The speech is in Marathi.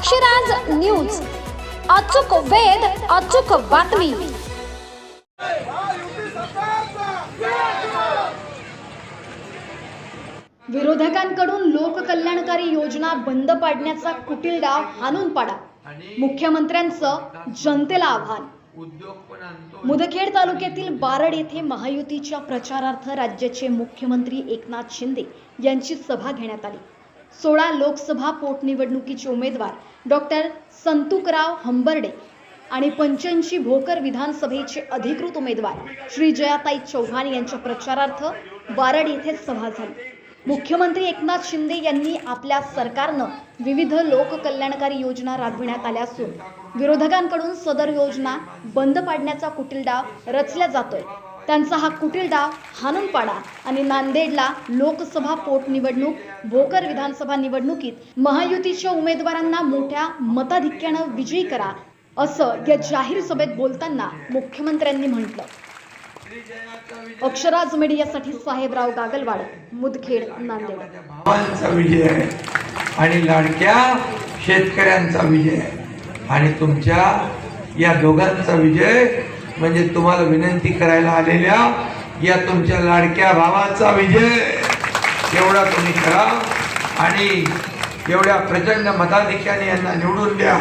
साक्षीराज न्यूज. अचूक वेध अचूक बातमी. विरोधकांकडून लोककल्याणकारी योजना बंद पाडण्याचा कुटील डाव हाणून पाडा. मुख्यमंत्र्यांचं जनतेला आव्हान. मुदखेड तालुक्यातील बारड येथे महायुतीच्या प्रचारार्थ राज्याचे मुख्यमंत्री एकनाथ शिंदे यांची सभा घेण्यात आली. सोळा लोकसभा पोटनिवडणुकीचे उमेदवार डॉक्टर संतुकराव हंबर्डे आणि पंच्याऐंशी भोकर विधानसभेचे अधिकृत उमेदवार श्री जयाताई चौहान यांच्या प्रचारार्थ बारड येथे सभा झाली. मुख्यमंत्री एकनाथ शिंदे यांनी आपल्या सरकारनं विविध लोककल्याणकारी योजना राबविण्यात आल्या असून विरोधकांकडून सदर योजना बंद पाडण्याचा कुटील डाव रचला जातोय. त्यांचा हा कुटील डाव हाणून पाडा आणि नांदेडला लोकसभा पोटनिवडणूक भोकर विधानसभा निवडणुकीत महायुतीच्या उमेदवारांना मोठ्या मताधिक्यानं विजयी करा असं या जाहीर सभेत बोलताना मुख्यमंत्र्यांनी म्हटलं. अक्षराज मीडियासाठी साहेबराव गागलवाड मुदखेड नांदेड. भावांचा विजय आहे आणि लाडक्या शेतकऱ्यांचा विजय आहे. आणि तुमच्या या दोघांचा विजय म्हणजे तुम्हाला विनंती करायला आलेल्या या तुमच्या लाडक्या भावाचा विजय. एवढा तुम्ही करा. आणि एवढ्या प्रचंड मताधिक्याने यांना निवडून द्या.